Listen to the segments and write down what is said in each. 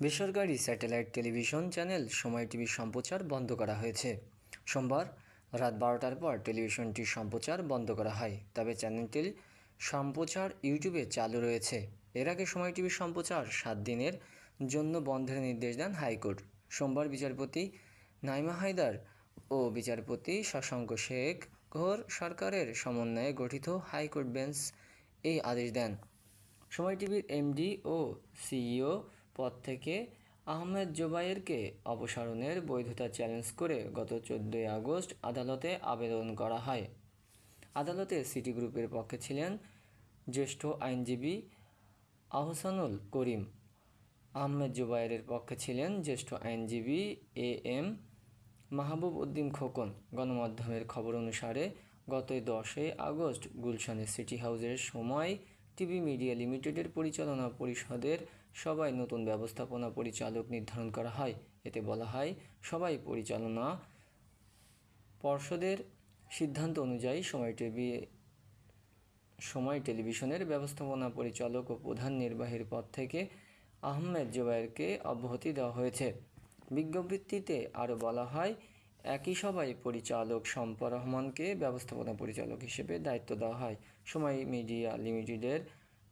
বেসরকারি satellite television channel সময় টিভির সম্প্রচার বন্ধ করা হয়েছে। সোমবার রাত বারোটার পর টেলিভিশনটির সম্প্রচার বন্ধ করা হয়, তবে চ্যানেলটির সম্প্রচার ইউটিউবে চালু রয়েছে। এর আগে সময় টিভির সম্প্রচার সাত দিনের জন্য বন্ধের নির্দেশ দেন হাইকোর্ট। সোমবার বিচারপতি নাইমা হায়দার ও বিচারপতি শশাঙ্ক শেখ ঘোর সরকারের সমন্বয়ে গঠিত হাইকোর্ট বেঞ্চ এই আদেশ দেন। সময় টিভির এমডি ও সিইও পদ থেকে আহমেদ জোবায়েরকে অপসারণের বৈধতা চ্যালেঞ্জ করে গত চোদ্দোই আগস্ট আদালতে আবেদন করা হয়। আদালতে সিটি গ্রুপের পক্ষে ছিলেন জ্যেষ্ঠ আইনজীবী আহসানুল করিম। আহমেদ জুবায়েরের পক্ষে ছিলেন জ্যেষ্ঠ আইনজীবী এ এম মাহবুব উদ্দিন খোকন। গণমাধ্যমের খবর অনুসারে গত দশই আগস্ট গুলশানের সিটি হাউসের সময় টিভি মিডিয়া লিমিটেডের পরিচালনা পরিষদের সবাই নতুন ব্যবস্থাপনা পরিচালক নির্ধারণ করা হয়। এতে বলা হয় সবাই পরিচালনা পর্ষদের সিদ্ধান্ত অনুযায়ী সময় টিভি সময় টেলিভিশনের ব্যবস্থাপনা পরিচালক ও প্রধান নির্বাহীর পদ থেকে আহমেদ জোবায়েরকে অব্যাহতি দেওয়া হয়েছে। বিজ্ঞপ্তিতে আরও বলা হয় একই সভায় পরিচালক শম্পা রহমানকে ব্যবস্থাপনা পরিচালক হিসেবে দায়িত্ব দেওয়া হয়। সময় মিডিয়া লিমিটেডের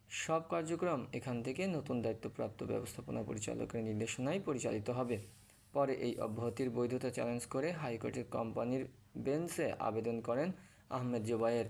সব কার্যক্রম এখান থেকে নতুন দায়িত্বপ্রাপ্ত ব্যবস্থাপনা পরিচালকের নির্দেশনায় পরিচালিত হবে। পরে এই অব্যাহতির বৈধতা চ্যালেঞ্জ করে হাইকোর্টের কোম্পানির বেঞ্চে আবেদন করেন আহমেদ জোবায়ের।